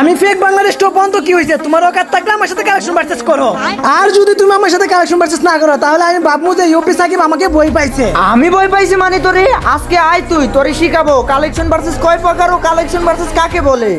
আমি fake Bangladesh top তো কি হয়েছে তোমার অকাত থাকলে আমার সাথে কালেকশন পারচেস করো। আর যদি তুমি আমার সাথে কালেকশন পারচেস না করো, তাহলে আমি বাবু যে ইউপি সাকিব আমাকে বই পাইছে। আমি বই পাইছি মানে তোরে? আজকে আয় তুই, তোরে শিখাবো। কালেকশন ভার্সেস কয় প্রকার ও কালেকশন ভার্সেস কাকে বলে?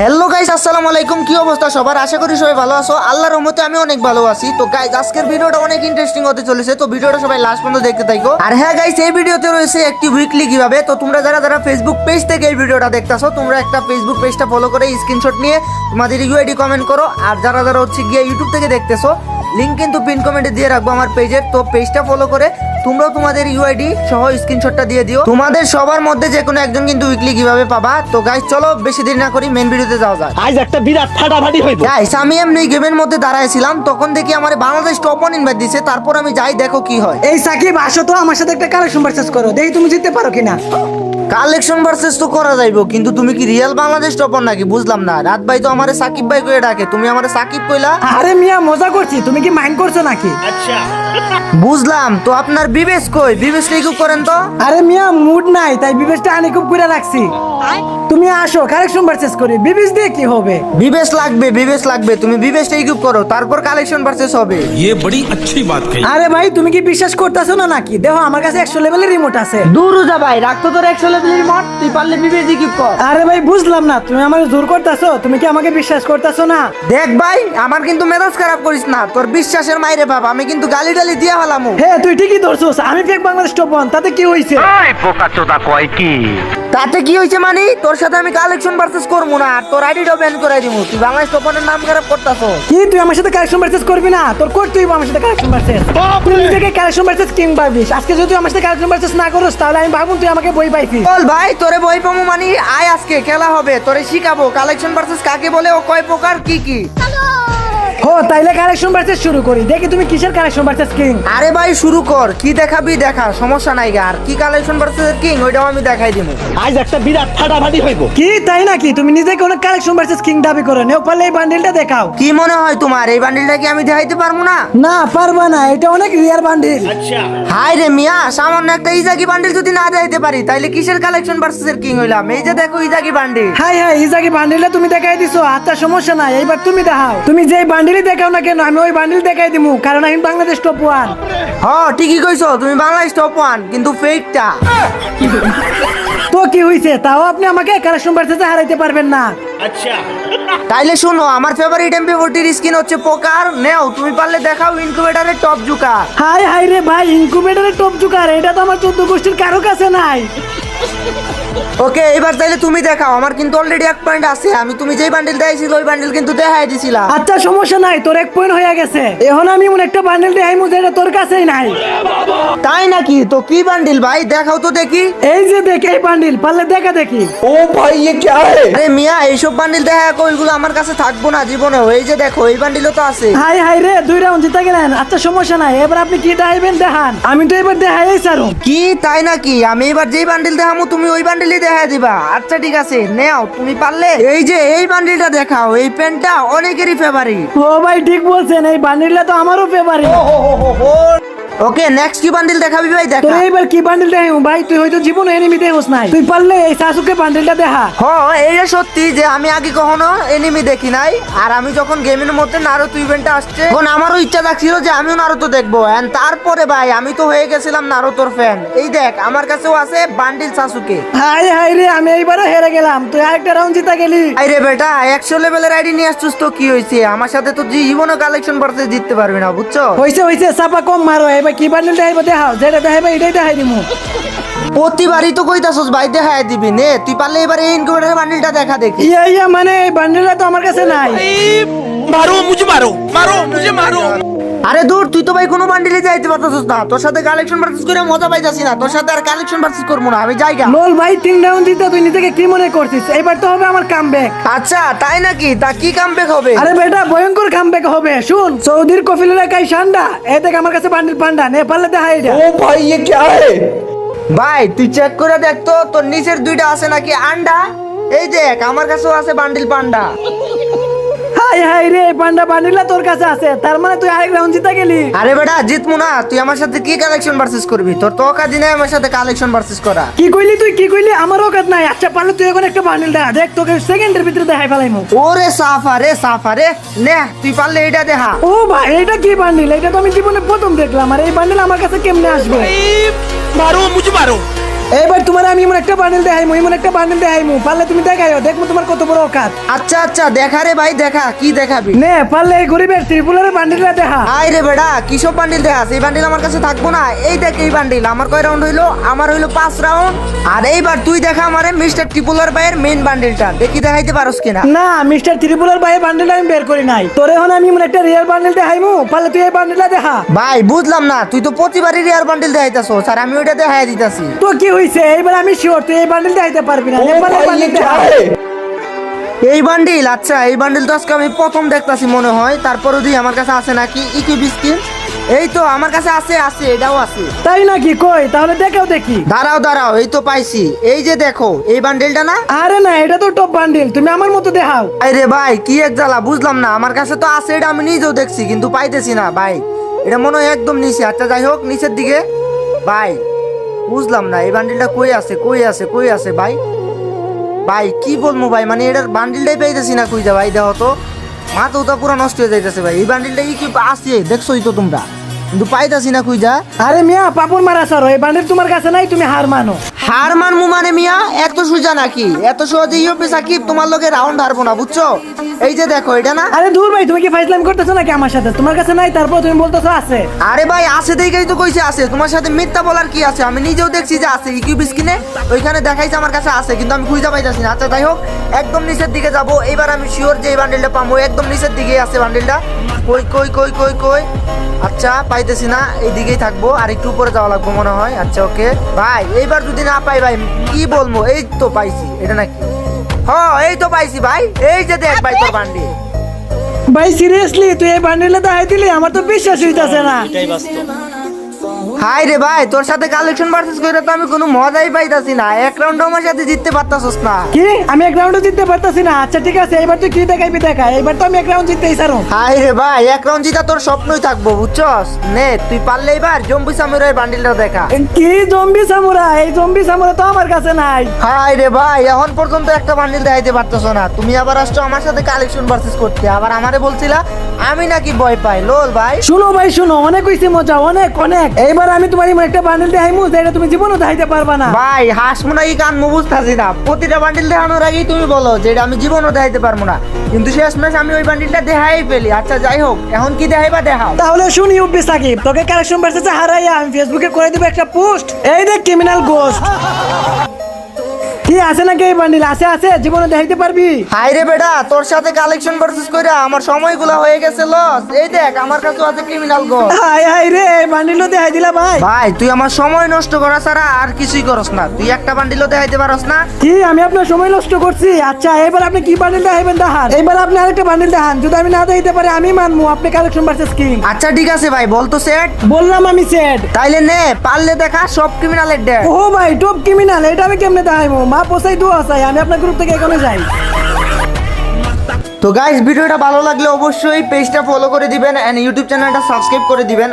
হ্যালো গাইস আসসালামু আলাইকুম। কি অবস্থা? সবার আশা করি সবাই ভালো আছো। আল্লাহর রহমতে আমি অনেক ভালো আছি। তো গাইস আজকের ভিডিওটা অনেক ইন্টারেস্টিং হতে চলেছে। তো ভিডিওটা সবাই লাস্ট পর্যন্ত দেখতে থাকো। আর হ্যাঁ গাইস এই ভিডিওতে রয়েছে একটি উইকলি কীভাবে তো তোমরা যারা যারা ফেসবুক পেজ থেকে এই ভিডিওটা দেখতাছো, তোমরা একটা ফেসবুক পেজটা ফলো করে স্ক্রিনশট নিয়ে তোমাদের ইউআইডি কমেন্ট করো। আর যারা যারা হচ্ছে গিয়ে ইউটিউব থেকে দেখতেছো লিঙ্ক কিন্তু পিন কমেন্টে দিয়ে রাখব আমার পেজের তো পেজটা ফলো করে তোমরাও তোমাদের ইউআইডি সহ স্ক্রিনশটটা দিয়ে দিও। তোমাদের সবার মধ্যে যে কোনো একজন কিন্তু উইকলি কীভাবে পাবা। তো গাইস চলো বেশি দেরি না করি মেন ভিডিওতে যাওয়া যাক। আজ একটা বিরাট ফাটাফাটি হইব। গাইস আমি এমনি গেমের মধ্যে দাঁড়াইছিলাম তখন দেখি আমার বাংলাদেশ টপ ওয়ান ইনভাইট দিছে তারপর আমি যাই দেখো কি হয়। এই সাকিব আসো তো আমার সাথে একটা কালেকশন পারচেজ করো। দেখি তুমি জিততে পারো কিনা। কালেকশন ভার্সেস তো করা যাইবো কিন্তু তুমি কি রিয়েল বাংলাদেশ টপ ওয়ান নাকি বুঝলাম না রাত ভাই তো আমারে সাকিব ভাই কইয়া ডাকে তুমি আমারে সাকিব কইলা আরে মিয়া মজা করছি তুমি কি মাইন্ড করছো নাকি বুঝলাম তো আপনার বিবেশ কই বিবেশ রিকুপ করেন তো আরে মিয়া মুড নাই তাই বিবেশটা আনি খুব করে রাখছি তুমি আসো কালেকশন পারচেস করি বিবেশ দিয়ে কি হবে বিবেশ লাগবে বিবেশ লাগবে তুমি বিবেশটা ইকুপ করো তারপর কালেকশন ভার্সেস হবে ये बड़ी अच्छी बात कही আরে ভাই তুমি কি বিশ্বাস করতেছো না নাকি দেখো আমার কাছে একশো লেভেলের রিমোট আছে দূর যা ভাই রাখতো তোর একশো লেভেলের রিমোট তুই পারলে বিবেশ কি কর? আরে ভাই বুঝলাম না। তুমি আমাকে জোর করতেছো? তুমি কি আমাকে বিশ্বাস করতেছো না? দেখ ভাই আমার কিন্তু মেজাজ খারাপ করিস না। তোর বিশ্বাসের মাইরে বাবা আমি কিন্তু গালি টালি দিয়া হলাম হে তুই ঠিকই ধরছোস। আমি ফেক বাংলাদেশ টপ ওয়ান তাতে কি হয়েছে তাতে কি হয়েছে মানে? তোর সাথে আমি কালেকশন ভার্সেস করব না আর তোর আইডিটাও ব্যান করে দিব। তুই বাংলাদেশ টোপনের নাম খারাপ করতাছো। কি তুই আমার সাথে কালেকশন পারচেস করবি না? তোর করতে হইব আমার সাথে কালেকশন পারচেস তুই নিজেকে কালেকশন পারচেস কিং ভাবিস। আজকে যদি তুই আমার সাথে কালেকশন পারচেস না করিস তাহলে আমি ভাবুন তুই আমাকে বই পাইছিস। বল ভাই তোরে বই পাবো মানে? আয় আজকে খেলা হবে তোরে শিখাবো। কালেকশন ভার্সেস কাকে বলে ও কয় প্রকার কি কি? হো তাইলে কালেকশন পারচেস শুরু করি। দেখি তুমি কিসের কালেকশন পারচেস কিং আরে ভাই শুরু কর। কি দেখাবি দেখা সমস্যা নাই গা। আর কি কালেকশন ভার্সেস কিং ওইটাও আমি দেখাই দিব আজ একটা বিরাট ফাটাফাটি হইব। কি তাই নাকি? তুমি নিজেকে অনেক কালেকশন পারচেস কিং দাবি করো। নেও পারলে এই বান্ডিলটা দেখাও। কি মনে হয় তোমার? এই বান্ডিলটা কি আমি দেখাইতে পারব না? না পারবা না। এটা অনেক রিয়ার বান্ডিল হাই রে মিয়া সামান্য একটা ইজাকি বান্ডিল যদি না দেখাইতে পারি তাইলে কিসের কালেকশন ভার্সেস কিং হইলাম? এই যে দেখো ইজাকি বান্ডিল হাই হাই ইজাকি বান্ডিলটা তুমি দেখাই দিছো। আচ্ছা সমস্যা নাই। এইবার তুমি দেখাও। তুমি যেই বান্ডিলই দেখাও না কেন? আমি ওই বান্ডিল দেখাই দিমু কারণ আমি বাংলাদেশ টপ ওয়ান হ ঠিকই কইছো তুমি বাংলাদেশ টপ ওয়ান কিন্তু ফেকটা তো কি হইছে? তাও আপনি আমাকে কালেকশন পারচেসে হারাইতে পারবেন না। আচ্ছা। তাইলে শুনো আমার ফেভারিট এমপি ফোরটির স্কিন হচ্ছে পোকার। নেও তুমি পারলে দেখাও ইনকিউবেটারের টপ জুকা। হাই হাই রে ভাই ইনকুবেটরের টপ জুকার এটা তো আমার চোদ্দ গোষ্ঠীর কারও কাছে নাই। ওকে এবার তাইলে তুমি দেখাও আমার কিন্তু অলরেডি এক পয়েন্ট আছে আমি তুমি যেই বান্ডিল দেখাইছিল ওই বান্ডিল কিন্তু দেখাই দিছিলাম আচ্ছা সমস্যা নাই তোর এক পয়েন্ট হয়ে গেছে এখন আমি এমন একটা বান্ডেল দেখাইমু যেটা তোর কাছেই নাই তাই নাকি তো কি বান্ডিল ভাই দেখাও তো দেখি এই যে দেখ এই বান্ডিল পারলে দেখা দেখি ও ভাই ये क्या है আরে মিয়া এইসব বান্ডিল দেখা ওইগুলো আমার কাছে থাকবো না জীবনেও এই যে দেখো এই বান্ডিলও তো আছে হাই হাই রে দুই রাউন্ড জিতে গেলেন আচ্ছা সমস্যা নাই এবার আপনি কি দেখাইবেন দেখান আমি তো এবার দেখাই সারুম কি তাই নাকি আমি এবার যেই বান্ডিল দেখামু তুমি ওই বান্ডিলই দেখা দিবা। আচ্ছা ঠিক আছে নেও তুমি পারলে। এই যে এই বান্ডিলটা দেখাও এই প্যান্টটা অনেকেরই ফেভারিট ও ভাই ঠিক বলছেন এই বান্ডিলটা তো আমারও ফেভারিট ওকে নেক্সট কি বান্ডিল দেখাবি ভাই? তোর দেখা এইবার কি বান্ডিল দেখাইমু ভাই তুই হয়তো জীবন এনিমি দেহস নাই। তুই পারলে এই শাশুকে বান্ডিলটা দেখা। হ এইটা সত্যি যে আমি আগে কখনো এনিমি দেখি নাই। আর আমি যখন গেমের মধ্যে নারুতো ইভেন্টটা আসছে তখন আমারও ইচ্ছা থাকছিল যে আমিও নারুতো দেখব। এন্ড তারপরে ভাই আমি তো হয়ে গেছিলাম নারুতোর ফ্যান এই দেখ আমার কাছেও আছে বান্ডিল সাসুকে হাই হাই রে আমি এইবারও হেরে গেলাম। তুই আরেকটা রাউন্ড জিতা গেলি। আরে বেটা একশো লেভেলের আইডি নিয়ে আসছিস তো কি হয়েছে? আমার সাথে তো জীবনও কালেকশন করতে জিততে পারবি না বুঝছ? হইছে হইছে চাপা কম মারো ভাই কি বান্ডেল দেখাইবো দেখাও যেটা দেখাইবো এটাই দেখাই দিমু প্রতিবারই তো কইতাছস ভাই দেখাই দিবি নে তুই পারলে এবারে এই ইনকিউবেটরের বান্ডেলটা দেখা দেখি ইয়া ইয়া মানে এই বান্ডেলটা তো আমার কাছে নাই মারো মুঝে মারো মারো মুঝে মারো আরে দূর তুই তো ভাই কোনো বান্ডিলে যাইতে পারতাছিস না তোর সাথে কালেকশন ভার্সেস করে মজা পাইতাছি না তোর সাথে আর কালেকশন ভার্সেস করবো না আমি জায়গা লোল ভাই তিন রাউন্ড জিতে তুই নিজেকে কি মনে করছিস এবার তো হবে আমার কামব্যাক আচ্ছা তাই নাকি তা কি কামব্যাক হবে আরে বেটা ভয়ঙ্কর কামব্যাক হবে শুন সৌদির কফিল এলাকায় সান্ডা এই দেখ আমার কাছে বান্ডিল পান্ডা নেপালে দেখা এটা ओ भाई ये क्या है ভাই তুই চেক করে দেখ তো তোর নিচের দুইটা আছে নাকি আন্ডা এই দেখ আমার কাছেও আছে বান্ডিল পান্ডা তোর কাছে আছে। তার মানে তুই আরেক রাউন্ড গেলি। আরে বেটা জিতমু তুই আমার সাথে কি কালেকশন ভার্সেস করবি? তোর তো কাজ কালেকশন ভার্সেস করা। কি কইলি তুই? কি কইলি? আমারও কাজ নাই। আচ্ছা পারলে তুই এখন একটা বান্ডিল দেখা দেখ তোকে সেকেন্ডের ভিতরে দেখাই ফেলাইমু। ওরে সাফা রে সাফা রে। নে তুই পারলে এটা দেখা ও ভাই এটা কি বান্ডিল এটা তো আমি জীবনে প্রথম দেখলাম। আর এই বান্ডিল আমার কাছে কেমনে আসবে? মারো মুঝে মারো। এইবার তোমার আমি এমন একটা বান্ডিল দেখাইমু এমন একটা বান্ডিল দেখাইমু পারলে তুমি দেখাইও দেখব তোমার কত বড় অকাত। আচ্ছা আচ্ছা দেখা রে ভাই দেখা কি দেখাবি? নে পারলে এই গরিবের ত্রিপুলের বান্ডিলটা দেখা। আই রে বেটা কিসব বান্ডিল দেখাস এই বান্ডিল আমার কাছে থাকব না। এই দেখ এই বান্ডিল আমার কয় রাউন্ড হইল? আমার হইল পাঁচ রাউন্ড আর এইবার তুই দেখা আমারে মিস্টার ত্রিপুলার ভাইয়ের মেইন বান্ডিলটা দেখি দেখাইতে পারোস কিনা? না মিস্টার ত্রিপুলের ভাইয়ের বান্ডিলটা আমি বের করি নাই। তোর এখন আমি এমন একটা রিয়েল বান্ডিল দেখাইমু পারলে তুই এই বান্ডিলটা দেখা। ভাই বুঝলাম না তুই তো প্রতিবারই রিয়ার বান্ডিল দেখাইতাছো স্যার আমি ওইটা দেখাই দিতাছি। তো কি হইছে? এইবার আমি শিওর তুই এই বান্ডিলটা দেখাইতে পারবি না। এই বান্ডিল আচ্ছা এই বান্ডিল তো আজকে আমি প্রথম দেখতাছি মনে হয়। তারপরও দিই আমার কাছে আছে নাকি? ইকি বিস্কিট? এই তো আমার কাছে আছে আছে এটাও আছে। তাই নাকি? কই? তাহলে দেখেও দেখি। দাঁড়াও দাঁড়াও এই তো পাইছি। এই যে দেখো এই বান্ডেলটা না? আরে না এটা তো টপ বান্ডেল তুমি আমার মতো দেখাও। আরে ভাই কি এক জ্বালা বুঝলাম না। আমার কাছে তো আছে এটা আমি নিজেও দেখছি কিন্তু পাইতেছি না ভাই। এটা মনে হয় একদম নিচে। আচ্ছা যাই হোক নিচের দিকে। ভাই বুঝলাম না, এই বান্ডিলটা কই আছে কই আছে কই আছে ভাই? ভাই, কি বলব ভাই? মানে এটার বান্ডিলটাই পাইতেছি না কই যা ভাই, দেখো তো। মাথা তো পুরো নষ্ট হয়ে যাইতেছে ভাই। এই বান্ডিলটা কি আছে, দেখছোই তো তোমরা। কিন্তু পাইতাছি না কই যা আরে মিয়া পাপন মারা সরো, এই বান্ডিল তোমার কাছে নাই, তুমি হার মানো। হার মানমু মানে মিয়া? এত সোজা নাকি? এত সহজে ইউপি সাকিব তোমার লগে রাউন্ড হারবো না বুঝছ? এই যে দেখো এটা না? আরে দূর ভাই তুমি কি ফাইজলাম করতেছো নাকি আমার সাথে? তোমার কাছে নাই তারপর তুমি বলতেছো আছে। আরে ভাই আছে দেখেই তো কইছে আছে। তোমার সাথে মিথ্যা বলার কি আছে? আমি নিজেও দেখছি যে আছে ইকিউ স্ক্রিনে ওইখানে দেখাইছে আমার কাছে আছে কিন্তু আমি খুঁজে পাইতাছি না। আচ্ছা যাই হোক একদম নিচের দিকে যাব। এবার আমি শিওর যে এই বান্ডেলটা পাবো একদম নিচের দিকেই আছে বান্ডেলটা কই কই কই কই কই? আচ্ছা পাইতেছি না। এই দিকেই থাকব। আর একটু উপরে যাওয়া লাগবে মনে হয়। আচ্ছা ওকে ভাই এইবার যদি না পাই ভাই কি বলব? এই তো পাইছি এটা নাকি? হ্যাঁ এই তো পাইছি ভাই এই যে দেখ ভাই তোর বান্ডি। ভাই সিরিয়াসলি তুই এই বান্ডিলে দেখাই দিলি আমার তো বিশ্বাস হইতাছে না। হাই রে ভাই তোর সাথে কালেকশন ভার্সেস কইরা তো আমি কোনো মজাই পাইতাছি না। এক রাউন্ড আমার সাথে জিততে পারতাছস না। কি? আমি এক রাউন্ডও জিততে পারতাছি না। আচ্ছা ঠিক আছে এবার তুই কি দেখাইবি দেখা? এবার তো আমি এক রাউন্ড জিততেই সারো হাই রে ভাই এক রাউন্ড জিতা তোর স্বপ্নই থাকব বুঝছস? নে তুই পারলে এবার জম্বি সামুরাই বান্ডিলটা দেখা। কি জম্বি সামুরা এই জম্বি সামুরা তো আমার কাছে নাই। হাই রে ভাই এখন পর্যন্ত একটা বান্ডিল দেখাইতে পারতেছো না। তুমি আবার আসছো আমার সাথে কালেকশন ভার্সেস করতে। আবার আমারে বলছিলা আমি নাকি ভয় পাই। লোল ভাই। শুনো ভাই শুনো অনেক হইছে মজা অনেক অনেক। এইবার আমি তোমার এমন একটা বান্ডিল দেখাইমু যেটা তুমি জীবনও দেখাইতে পারবা না। ভাই হাসমো এই কান বুঝতেছি না। প্রতিটা বান্ডিল দেখানোর আগেই তুমি বলো যে এটা আমি জীবনও দেখাইতে পারব না। কিন্তু শেষ ম্যাচ আমি ওই বান্ডিলটা দেখাই পেলি আচ্ছা যাই হোক এখন কি দেখাইবা দেখাও। তাহলে শুনি ইউপি সাকিব তোকে কালেকশন ভার্সেসে হারাইয়া আমি ফেসবুকে করে দেব একটা পোস্ট এই দেখ ক্রিমিনাল গোস্ট কি আছে নাকি এই বান্ডিল? আছে আছে জীবনে দেখাইতে পারবি। হাই রে বেটা তোর সাথে কালেকশন ভার্সেস কইরা আমার সময়গুলো হয়ে গেছে লস এই দেখ আমার কাছে আছে ক্রিমিনাল গো হাই হাই রে বান্ডিলও দেখাই দিলা ভাই। ভাই তুই আমার সময় নষ্ট করা ছাড়া আর কিছুই করস না। তুই একটা বান্ডিলও দেখাইতে পারস না। কি আমি আপনার সময় নষ্ট করছি? আচ্ছা এবার আপনি কি বান্ডিল দেখাইবেন দেখান এবার আপনি আরেকটা বান্ডিল দেখান। যদি আমি না দেখাইতে পারি আমি মানবো আপনি কালেকশন ভার্সেস কিং আচ্ছা ঠিক আছে ভাই বল তো সেট বললাম আমি সেট তাইলে নে পারলে দেখা সব ক্রিমিনালের ডেট ও ভাই টপ ক্রিমিনাল এটা আমি কেমনে দেখাইবো? মা পোষাই দু আসাই আমি আপনার গ্রুপ থেকে এখানে যাই। তো গাইস ভিডিওটা ভালো লাগলে অবশ্যই পেজটা ফলো করে দিবেন এন্ড ইউটিউব চ্যানেলটা সাবস্ক্রাইব করে দিবেন।